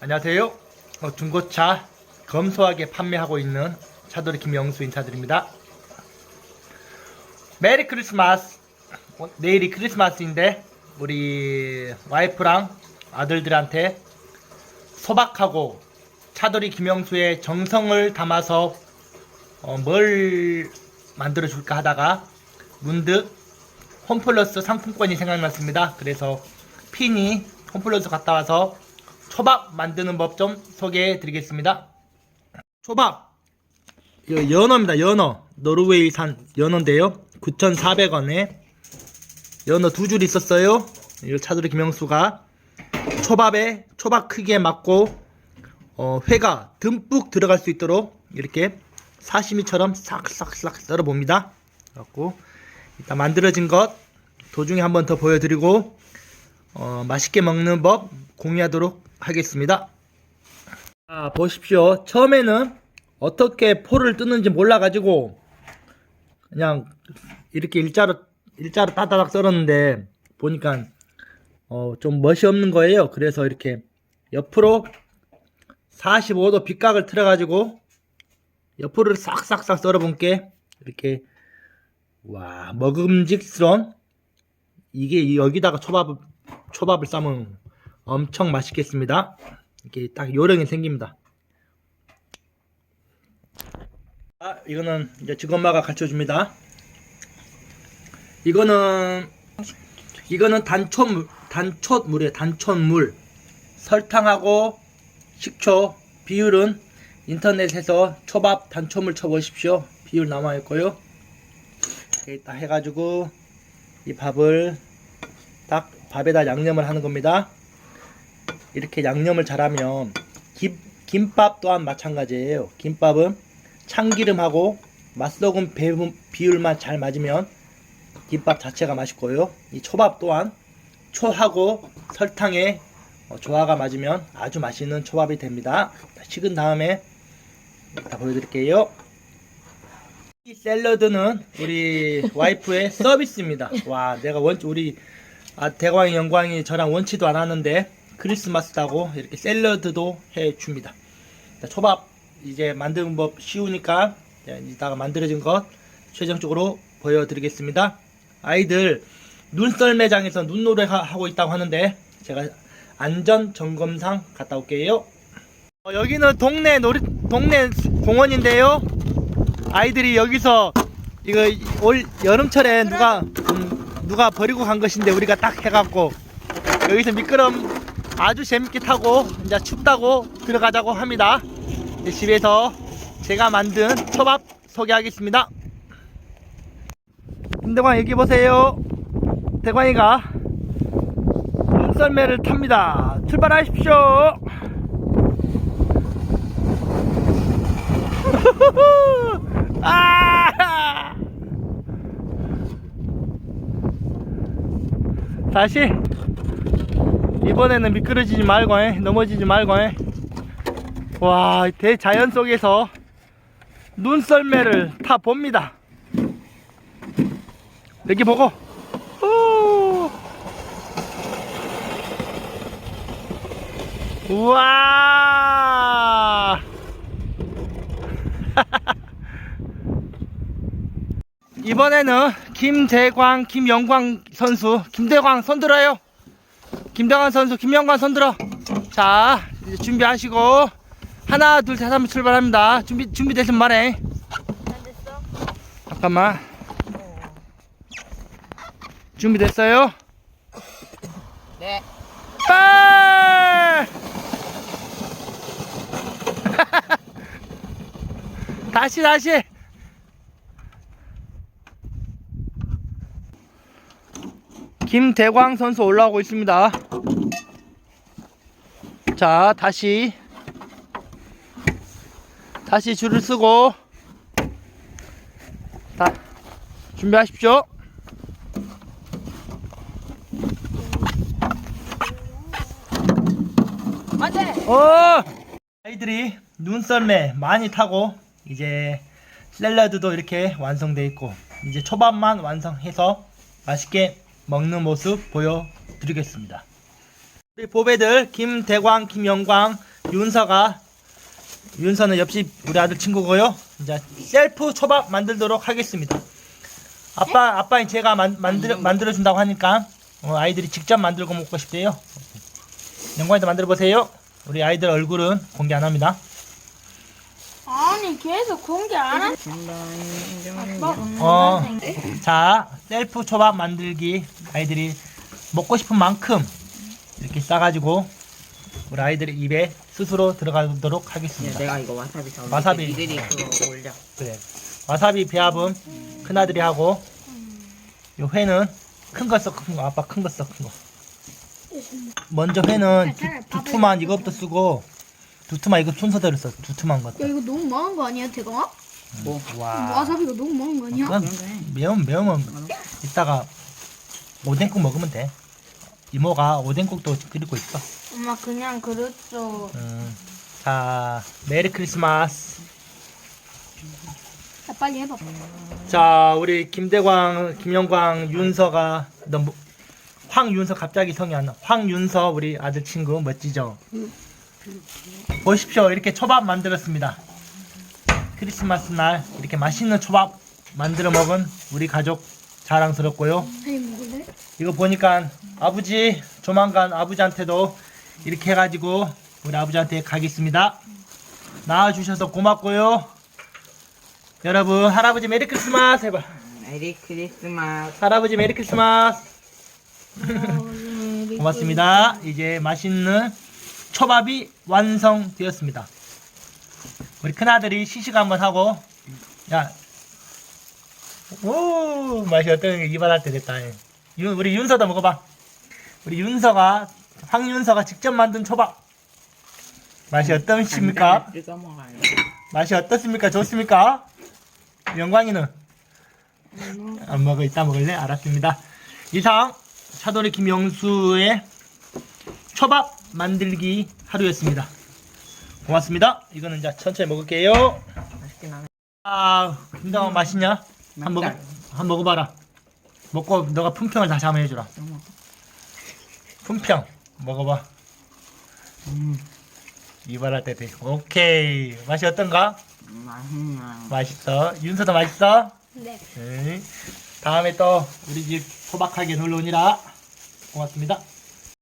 안녕하세요. 어, 중고차 검소하게 판매하고 있는 차돌이 김영수 인사드립니다. 메리 크리스마스. 어, 내일이 크리스마스인데 우리 와이프랑 아들들한테 소박하고 차돌이 김영수의 정성을 담아서 어, 뭘 만들어 줄까 하다가 문득 홈플러스 상품권이 생각났습니다. 그래서 핀이 홈플러스 갔다 와서 초밥 만드는 법 좀 소개해 드리겠습니다. 초밥 이거 연어입니다. 연어 노르웨이산 연어인데요. 9,400원에 연어 두 줄 있었어요. 이거 차돌이 김영수가 초밥에 초밥 크기에 맞고 어, 회가 듬뿍 들어갈 수 있도록 이렇게 사시미처럼 싹싹싹 썰어 봅니다. 갖고 일단 만들어진 것 도중에 한번 더 보여드리고 어, 맛있게 먹는 법 공유하도록 하겠습니다. 자, 보십시오. 처음에는 어떻게 포를 뜨는지 몰라가지고 그냥 이렇게 일자로 일자로 따다닥 썰었는데 보니까 어, 좀 멋이 없는 거예요. 그래서 이렇게 옆으로 45도 빗각을 틀어가지고 옆으로 싹싹싹 썰어본게 이렇게 와 먹음직스러운 이게 여기다가 초밥을 초밥을 싸면 엄청 맛있겠습니다. 이렇게 딱 요령이 생깁니다. 아 이거는 이제 직엄마가 가르쳐 줍니다. 이거는 이거는 단촛물 단촛물이에요. 단촛물 설탕하고 식초 비율은 인터넷에서 초밥 단촛물 쳐보십시오. 비율 남아 있고요. 이렇게 딱 해가지고 이 밥을 딱 밥에다 양념을 하는 겁니다. 이렇게 양념을 잘하면 김, 김밥 또한 마찬가지예요. 김밥은 참기름하고 맛소금 비율만 잘 맞으면 김밥 자체가 맛있고요. 이 초밥 또한 초하고 설탕의 어, 조화가 맞으면 아주 맛있는 초밥이 됩니다. 자, 식은 다음에 다 보여드릴게요. 이 샐러드는 우리 와이프의 서비스입니다. 와, 내가 원 우리 아, 대광이 영광이 저랑 원치도 않았는데 크리스마스다고 이렇게 샐러드도 해줍니다. 자, 초밥 이제 만드는 법 쉬우니까 자, 이따가 만들어진 것 최종적으로 보여드리겠습니다. 아이들 눈썰 매장에서 눈노래 하- 하고 있다고 하는데 제가 안전 점검상 갔다 올게요. 어, 여기는 동네 놀이 동네 공원인데요. 아이들이 여기서 이거 올 여름철에 누가 음, 누가 버리고 간 것인데 우리가 딱 해갖고 여기서 미끄럼 아주 재밌게 타고 이제 춥다고 들어가자고 합니다. 집에서 제가 만든 초밥 소개하겠습니다. 김대광 여기 보세요. 대광이가 눈썰매를 탑니다. 출발하십시오. 아! 다시 이번에는 미끄러지지 말고 해. 넘어지지 말고 해. 와 대자연 속에서 눈썰매를 타 봅니다. 여기 보고 후. 우와 이번에는 김대광, 김영광 선수, 김대광 손 들어요. 김대광 선수, 김영광 손들어. 자, 이제 준비하시고 하나, 둘, 셋 하면 출발합니다. 준비 준비 되신 말해. 잠깐만. 준비됐어요? 네. 빨! 다시 다시. 김대광 선수 올라오고 있습니다. 자, 다시 다시 줄을 쓰고 다 준비하십시오. 안 돼. 어! 아이들이 눈썰매 많이 타고 이제 샐러드도 이렇게 완성돼 있고 이제 초밥만 완성해서 맛있게 먹는 모습 보여드리겠습니다. 우리 보배들 김대광, 김영광, 윤서가 윤서는 옆집 우리 아들 친구고요. 이제 셀프 초밥 만들도록 하겠습니다. 아빠 아빠인 제가 만, 만들어 만들어 준다고 하니까 어, 아이들이 직접 만들고 먹고 싶대요. 영광이도 만들어 보세요. 우리 아이들 얼굴은 공개 안 합니다. 아니 계속 공개 안 한. 아빠. 어, 자, 셀프 초밥 만들기 아이들이 먹고 싶은 만큼 이렇게 싸가지고 우리 아이들 의 입에 스스로 들어가도록 하겠습니다. 내가 이거 와사비 저 와사비. 니들이 그거 올려. 그래. 와사비 배합은 큰 아들이 하고 요 회는 큰 거 써, 큰 거. 아빠 큰 거 써, 큰 거. 먼저 회는 두, 두 투만 이거부터 쓰고 두 투만 이거 순서대로 써. 두 투만 것. 야 이거 너무 많은 거 아니야 대강아? 뭐? 와. 와사비가 너무 많은 거 아니야? 그건 매운 매우면 이따가 오뎅국 먹으면 돼. 이모가 오뎅국도 드리고 있어. 엄마 그냥 그렇죠. 음. 자, 메리 크리스마스. 야 빨리 해봐. 자, 우리 김대광, 김영광, 윤서가 너무 황윤서 갑자기 성이 안 나. 황윤서 우리 아들 친구 멋지죠? 보십시오. 이렇게 초밥 만들었습니다. 크리스마스 날 이렇게 맛있는 초밥 만들어 먹은 우리 가족 자랑스럽고요. 이거 보니까 아버지 조만간 아버지한테도 이렇게 해가지고 우리 아버지한테 가겠습니다. 나와주셔서 고맙고요. 여러분 할아버지 메리 크리스마스 해봐. 메리 크리스마스. 할아버지 메리 크리스마스. 고맙습니다. 이제 맛있는 초밥이 완성되었습니다. 우리 큰아들이 시식 한번 하고 야, 오 맛이 어떤 이발할 때 됐다. 윤, 우리 윤서도 먹어봐. 우리 윤서가 황윤서가 직접 만든 초밥 맛이 어떠십니까? 먹어요. 맛이 어떻습니까? 좋습니까? 영광이는 안 먹어 이따 먹을래? 알았습니다. 이상 차돌이 김영수의 초밥 만들기 하루였습니다. 고맙습니다. 이거는 이제 천천히 먹을게요. 맛있긴 하네. 아, 김당원 맛있냐? 한 먹어, 한 먹어봐라. 먹고 너가 품평을 다시 한번 해주라. 품평 먹어봐. 음, 이발할 때 돼. 오케이. 맛이 어떤가? 맛있네. 맛있어. 윤서도 맛있어? 네. 네. 다음에 또 우리 집 소박하게 놀러 오니라. 고맙습니다.